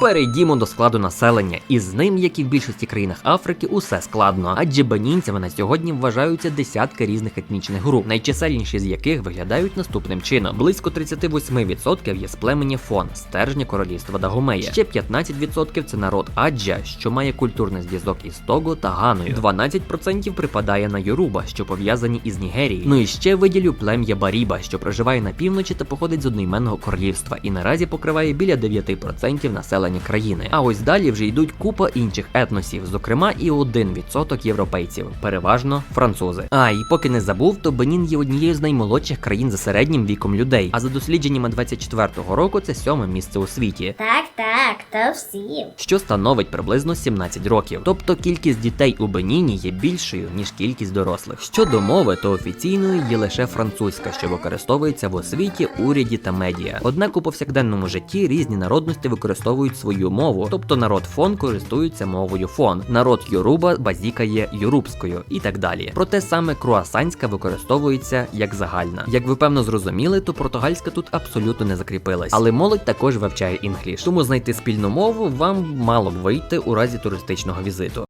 Перейдімо до складу населення, і з ним, як і в більшості країнах Африки, усе складно. Адже бенінцями на сьогодні вважаються десятки різних етнічних груп, найчисельніші з яких виглядають наступним чином: близько 38% є з племені фон, стержня королівства Дагомея. Ще 15% це народ Аджа, що має культурний зв'язок із Того та Ганою. 12% припадає на Yoruba, що пов'язані із Нігерією. Ну і ще виділю плем'я Баріба, що проживає на півночі та походить з одноіменного королівства, і наразі покриває біля 9% населення країни. А ось далі вже йдуть купа інших етносів, зокрема і 1% європейців, переважно французи. А і поки не забув, то Бенін є однією з наймолодших країн за середнім віком людей. А за дослідженнями 24-го року це сьоме місце у світі. Так, так, то всім. Що становить приблизно 17 років, тобто кількість дітей у Беніні є більшою ніж кількість дорослих. Щодо мови, то офіційною є лише французька, що використовується в освіті, уряді та медіа. Однак у повсякденному житті різні народності використовують свою мову, тобто народ фон користується мовою фон, народ Йоруба базікає юрубською і так далі. Проте саме круасанська використовується як загальна. Як ви певно зрозуміли, то португальська тут абсолютно не закріпилась, але молодь також вивчає інгліш. Тому знайти спільну мову вам мало б вийти у разі туристичного візиту.